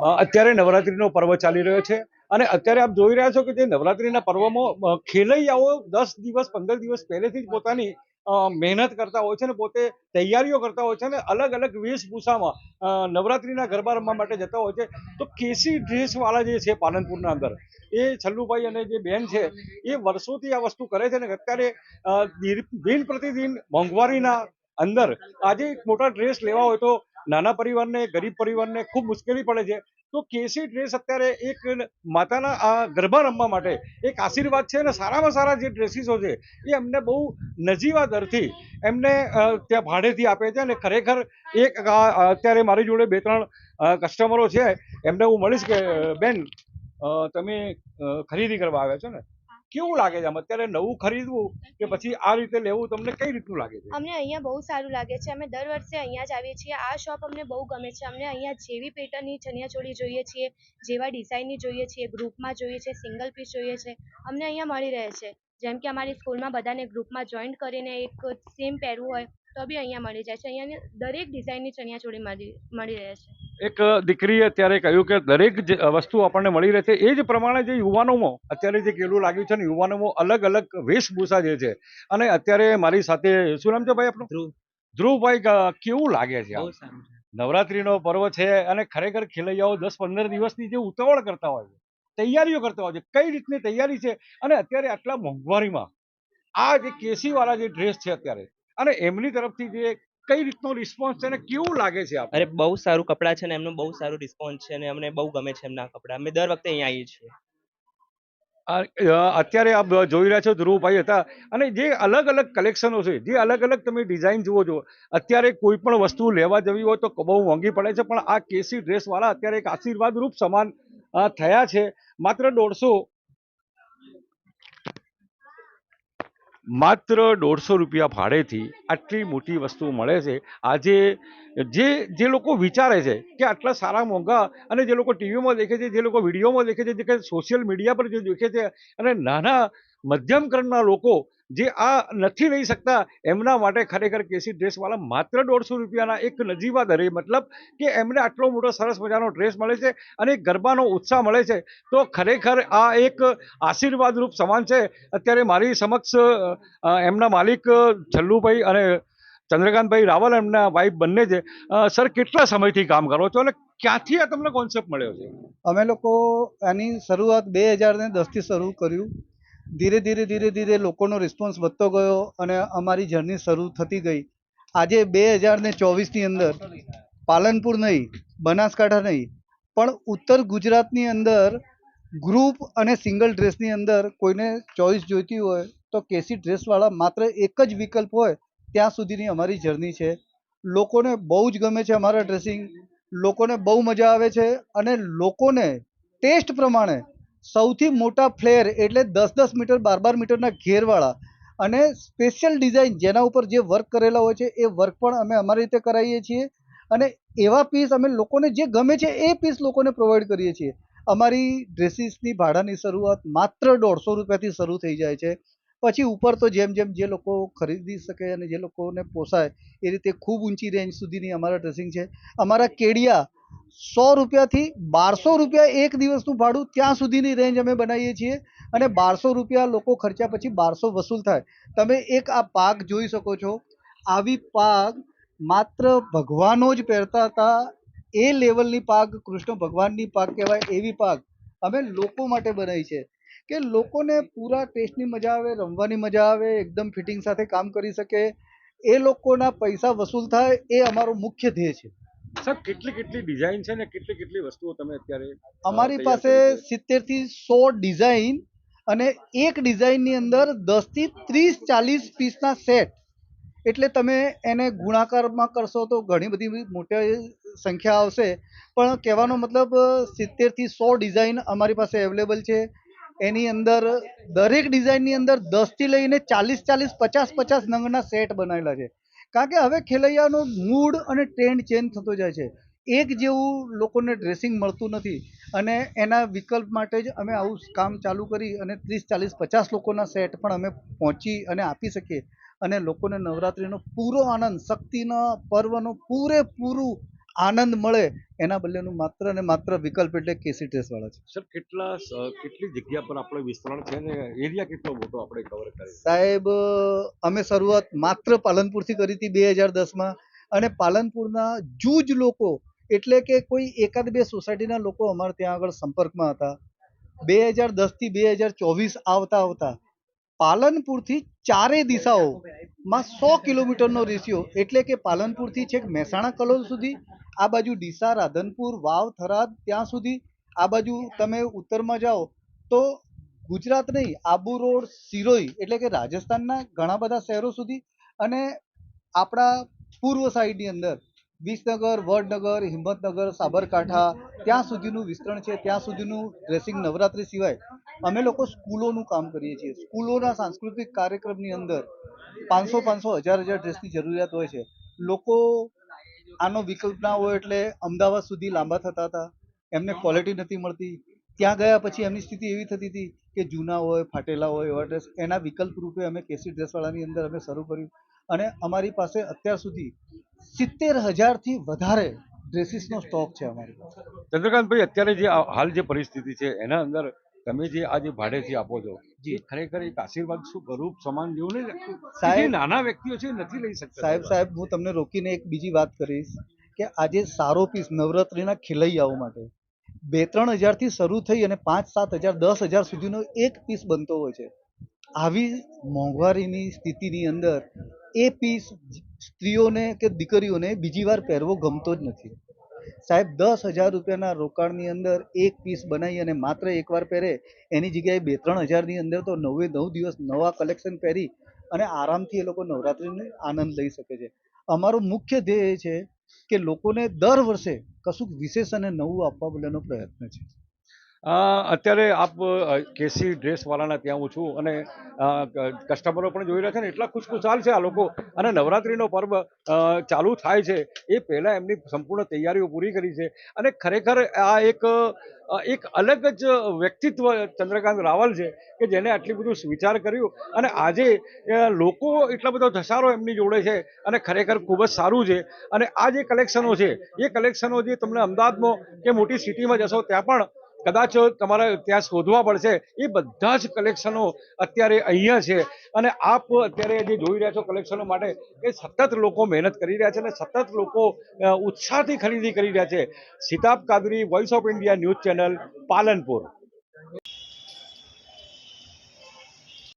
અત્યારે નવરાત્રીનો પર્વ ચાલી રહ્યો છે અને અત્યારે આપ જોઈ રહ્યા છો કે જે નવરાત્રીના પર્વમાં ખેલૈયાઓ દસ દિવસ, પંદર દિવસ પહેલેથી જ પોતાની મહેનત કરતા હોય છે ને પોતે તૈયારીઓ કરતા હોય છે અને અલગ અલગ વેશભૂષામાં નવરાત્રિના ગરબા રમવા માટે જતા હોય છે. તો કેસી ડ્રેસવાળા જે છે પાલનપુરના અંદર, એ છલ્લુભાઈ અને જે બેન છે, એ વર્ષોથી આ વસ્તુ કરે છે ને અત્યારે દિન પ્રતિદિન મોંઘવારીના અંદર આજે એક મોટા ડ્રેસ લેવા હોય તો નાના પરિવારને, ગરીબ પરિવારને ખૂબ મુશ્કેલી પડે છે. તો કેસી ડ્રેસ અત્યારે એક માતાના આ ગરબા રમવા માટે એક આશીર્વાદ છે અને સારામાં સારા જે ડ્રેસીસો છે એ એમને બહુ નજીવા દરથી એમને ત્યાં ભાડેથી આપે છે અને ખરેખર એક અત્યારે મારી જોડે બે ત્રણ કસ્ટમરો છે. એમને હું મળીશ કે બેન તમે ખરીદી કરવા આવ્યા છો ને? કેવું લાગે છે? અત્યારે નવું ખરીદવું કે પછી આ રીતે લેવું, તમને કઈ રીતનું લાગે છે? અમને અહીંયા બહુ સારું લાગે છે. અમે દર વર્ષે અહીંયા જ આવીએ છીએ. આ શોપ અમને બહુ ગમે છે. અમને અહીંયા જેવી પેટર્નની ચણિયાચોળી જોઈએ છીએ, જેવા ડિઝાઇનની જોઈએ છીએ, ગ્રુપમાં જોઈએ છે, સિંગલ પીસ જોઈએ છે. અમને અહીંયા મળી રહે છે. જેમ કે અમારી સ્કૂલમાં બધાને ગ્રુપમાં જોઈન્ટ કરીને એક સેમ પહેરવું હોય તો બી અહીંયા મળી જાય છે. અહીંયા દરેક ડિઝાઇનની ચણિયાચોળી મળી મળી રહે છે. એક દીકરીએ અત્યારે કહ્યું કે દરેક વસ્તુ આપણને મળી રહે છે. એ જ પ્રમાણે જે યુવાનોમાં અત્યારે જે કેલું લાગ્યું છે ને યુવાનોમાં અલગ અલગ વેશભૂષા જે છે. અને અત્યારે મારી સાથે શું નામ છે ભાઈ આપણું ધ્રુવ. ધ્રુવભાઈ કેવું લાગે છે નવરાત્રીનો પર્વ છે અને ખરેખર ખેલૈયાઓ દસ પંદર દિવસની જે ઉતાવળ કરતા હોય છે તૈયારીઓ કરતા હોય છે કઈ રીતની તૈયારી છે? અને અત્યારે આટલા મોંઘવારીમાં આ જે કેસીવાળા જે ડ્રેસ છે અત્યારે અને એમની તરફથી જે કઈ રીતનો રિસ્પોન્સ છે અને કેવું લાગે છે અરે બહુ સારું કપડાં છે ને એમનું બહુ સારું રિસ્પોન્સ છે અને અમને બહુ ગમે છે એમના કપડાં. અમે દર વખતે અહીંયા આવીએ છીએ. અત્યારે આપ જોઈ રહ્યા છો ધ્રુવભાઈ હતા. અને જે અલગ અલગ કલેક્શનો છે જે અલગ અલગ તમે ડિઝાઇન જુઓ છો અત્યારે કોઈ પણ વસ્તુ લેવા જવી હોય તો બહુ મોંઘી પડે છે. પણ આ કેસી ડ્રેસવાળા અત્યારે એક આશીર્વાદ રૂપ સમાન થયા છે. માત્ર દોઢસો માત્ર દોઢસો રૂપિયા ભાડેથી આટલી મોટી વસ્તુ મળે છે. આજે જે જે લોકો વિચારે છે કે આટલા સારા મોંઘા અને જે લોકો ટીવીમાં દેખે છે, જે લોકો વિડીયોમાં દેખે છે, જે સોશિયલ મીડિયા પર જે દેખે છે અને નાના મધ્યમ ક્રમના લોકો જે આ નથી લઈ શકતા, એમના માટે ખરેખર કેસી ડ્રેસવાળા માત્ર દોઢસો રૂપિયાના એક નજીવા દરે, મતલબ કે એમને આટલો મોટો સરસ મજાનો ડ્રેસ મળે છે અને ગરબાનો ઉત્સાહ મળે છે, તો ખરેખર આ એક આશીર્વાદરૂપ સમાન છે. અત્યારે મારી સમક્ષ એમના માલિક છલ્લુભાઈ અને ચંદ્રકાંતભાઈ રાવલ એમના વાઇફ બંને છે. સર, કેટલા સમયથી કામ કરો છો અને ક્યાંથી આ તમને કોન્સેપ્ટ મળ્યો છે? અમે લોકો આની શરૂઆત બે હજાર ને દસથી શરૂ કર્યું. ધીરે ધીરે ધીરે ધીરે લોકોનો રિસ્પોન્સ વધતો ગયો અને અમારી જર્ની શરૂ થતી ગઈ. આજે બે હજાર ને ચોવીસની અંદર પાલનપુર નહીં, બનાસકાંઠા નહીં, પણ ઉત્તર ગુજરાતની અંદર ગ્રુપ અને સિંગલ ડ્રેસની અંદર કોઈને ચોઈસ જોઈતી હોય તો કેસી ડ્રેસવાળા માત્ર એક જ વિકલ્પ હોય ત્યાં સુધીની અમારી જર્ની છે. લોકોને બહુ જ ગમે છે અમારા ડ્રેસિંગ લોકોને બહુ મજા આવે છે અને લોકોને ટેસ્ટ પ્રમાણે સૌથી મોટા ફ્લેર એટલે દસ દસ મીટર, બાર બાર મીટરના ઘેરવાળા. અને સ્પેશિયલ ડિઝાઇન જેના ઉપર જે વર્ક કરેલા હોય છે, એ વર્ક પણ અમે અમારી રીતે કરાવીએ છીએ. અને એવા પીસ અમે લોકોને જે ગમે છે, એ પીસ લોકોને પ્રોવાઈડ કરીએ છીએ. અમારી ડ્રેસીસની ભાડાની શરૂઆત માત્ર દોઢસો રૂપિયાથી શરૂ થઈ જાય છે. પછી ઉપર તો જેમ જેમ જે લોકો ખરીદી શકે અને જે લોકોને પોસાય, એ રીતે ખૂબ ઊંચી રેન્જ સુધીની અમારા ડ્રેસિંગ છે. અમારા કેડિયા સો રૂપિયાથી બારસો રૂપિયા એક દિવસનું ભાડું ત્યાં સુધીની રેન્જ અમે બનાવીએ છીએ અને બારસો રૂપિયા લોકો ખર્ચ્યા પછી બારસો વસૂલ થાય. તમે એક આ પાગ જોઈ શકો છો. આવી પાગ માત્ર ભગવાનો જ પહેરતા હતા. એ લેવલની પાગ કૃષ્ણ ભગવાનની પાગ કહેવાય એવી પાગ અમે લોકો માટે બનાવી છે. કે લોકોને પૂરા ટેસ્ટની મજા આવે, રમવાની મજા આવે, એકદમ ફિટિંગ સાથે કામ કરી શકે. એ લોકોના પૈસા વસૂલ થાય એ અમારો મુખ્ય ધ્યેય છે. સર કેટલી કેટલી ડિઝાઇન છે ને કેટલી કેટલી વસ્તુઓ તમે અત્યારે અમારી પાસે સિત્તેરથી સો ડિઝાઇન અને એક ડિઝાઇનની અંદર દસથી ત્રીસ ચાલીસ પીસના સેટ એટલે તમે એને ગુણાકારમાં કરશો તો ઘણી બધી મોટી સંખ્યા આવશે. પણ કહેવાનો મતલબ સિત્તેરથી સો ડિઝાઇન અમારી પાસે અવેલેબલ છે. એની અંદર દરેક ડિઝાઇનની અંદર દસથી લઈને ચાલીસ ચાલીસ પચાસ પચાસ નંગના સેટ બનાવેલા છે. કારણ કે હવે ખેલૈયાનો મૂડ અને ટ્રેન્ડ ચેન્જ થતો જાય છે. એક જેવું લોકોને ડ્રેસિંગ મળતું નથી અને એના વિકલ્પ માટે જ અમે આવું કામ ચાલુ કરી અને ત્રીસ, ચાલીસ, પચાસ લોકોના સેટ પણ અમે પહોંચી અને આપી શકીએ અને લોકોને નવરાત્રિનો પૂરો આનંદ, શક્તિના પર્વનું પૂરેપૂરું આનંદ મળે એના બદલેનું માત્ર ને માત્ર વિકલ્પ એટલે કેસી ડ્રેસવાળા છે. સર કેટલા કેટલી જગ્યા પર આપણે વિસ્તરણ છે ને એરિયા કેટલો મોટો આપણે કવર કરી સાહેબ અમે શરૂઆત માત્ર પાલનપુરથી કરી હતી બે હજાર દસમાં અને પાલનપુરના જૂજ લોકો એટલે કે કોઈ એકાદ બે સોસાયટીના લોકો અમારે ત્યાં આગળ સંપર્કમાં હતા. બે હજાર દસથી બે હજાર ચોવીસ આવતા આવતા પાલનપુરથી ચારે દિશાઓમાં સો કિલોમીટરનો રેશિયો એટલે કે પાલનપુરથી છેક મહેસાણા કલોલ સુધી આ બાજુ ડીસા, રાધનપુર, વાવ, થરાદ, ત્યાં સુધી આ બાજુ તમે ઉત્તરમાં જાઓ તો ગુજરાત નહીં, આબુ રોડ, સિરોઈ એટલે કે રાજસ્થાનના ઘણા બધા શહેરો સુધી અને આપણા પૂર્વ સાઈડની અંદર વિસનગર, વડનગર, હિંમતનગર, સાબરકાંઠા ત્યાં સુધીનું વિસ્તરણ છે, ત્યાં સુધીનું ડ્રેસિંગ નવરાત્રી સિવાય અમે લોકો સ્કૂલોનું કામ કરીએ છીએ. સ્કૂલોના સાંસ્કૃતિક કાર્યક્રમની અંદર પાંચસો પાંચસો, હજાર હજાર ડ્રેસની જરૂરિયાત હોય છે. લોકો આનો વિકલ્પ ના હોય એટલે અમદાવાદ સુધી લાંબા થતા હતા. એમને ક્વોલિટી નથી મળતી. ત્યાં ગયા પછી એમની સ્થિતિ એવી થતી હતી કે જૂના હોય, ફાટેલા હોય એવા ડ્રેસ એના વિકલ્પ રૂપે અમે કેસી ડ્રેસવાળાની અંદર અમે શરૂ કર્યું. અને અમારી પાસે અત્યાર સુધી સિત્તેર હજારથી વધારે ડ્રેસીસનો સ્ટોક છે અમારી પાસે. ચંદ્રકાંતભાઈ, અત્યારે જે હાલ જે પરિસ્થિતિ છે, એના અંદર તમે જે આ જે ભાડેથી આપો છો જી. ખરેખર એક આશીર્વાદ શું? ગરૂપ સમાન જેવું જે સાહેબ- નાના વ્યક્તિઓ છે નથી લઈ શકતા. સાહેબ સાહેબ હું તમને રોકીને એક બીજી વાત કરીશ કે આજે સારો પીસ નવરાત્રિના ખિલૈયાઓ માટે બે ત્રણ હજારથી શરૂ થઈ અને પાંચ સાત હજાર દસ હજાર સુધીનો એક પીસ બનતો હોય છે. આવી મોંઘવારીની સ્થિતિની અંદર એ પીસ સ્ત્રીઓને કે દીકરીઓને બીજી વાર પહેરવો ગમતો જ નથી. સાહેબ, દસ હજાર રૂપિયાના રોકાણની અંદર એક પીસ બનાવી અને માત્ર એકવાર પહેરે, એની જગ્યાએ બે ત્રણ હજારની અંદર તો નવે નવ દિવસ નવા કલેક્શન પહેરી અને આરામથી એ લોકો નવરાત્રિનો આનંદ લઈ શકે છે. અમારો મુખ્ય ધ્યેય એ છે કે લોકોને દર વર્ષે કશુંક વિશેષ અને નવું આપવા બદલનો પ્રયત્ન છે. અત્યારે આપ કેસી ડ્રેસવાળાના ત્યાં હું છું અને કસ્ટમરો પણ જોઈ રહ્યા છે ને, એટલા ખુશખુશાલ છે આ લોકો. અને નવરાત્રિનો પર્વ ચાલુ થાય છે. એ પહેલાં એમની સંપૂર્ણ તૈયારીઓ પૂરી કરી છે. અને ખરેખર આ એક એક અલગ જ વ્યક્તિત્વ ચંદ્રકાંત રાવલ છે કે જેને આટલી બધું વિચાર કર્યું. અને આજે લોકો એટલા બધો ધસારો એમની જોડે છે અને ખરેખર ખૂબ જ સારું છે. અને આ જે કલેક્શનો છે, એ કલેક્શનો જે તમને અમદાવાદમાં કે મોટી સિટીમાં જશો, ત્યાં પણ કદાચ તમારે ત્યાં શોધવા પડશે, એ બધા જ કલેક્શનો અત્યારે અહીંયા છે. અને આપ અત્યારે જે જોઈ રહ્યા છો કલેક્શનો માટે, એ સતત લોકો મહેનત કરી રહ્યા છે અને સતત લોકો ઉત્સાહથી ખરીદી કરી રહ્યા છે. Sitab Kadri voice of India news channel, Palanpur.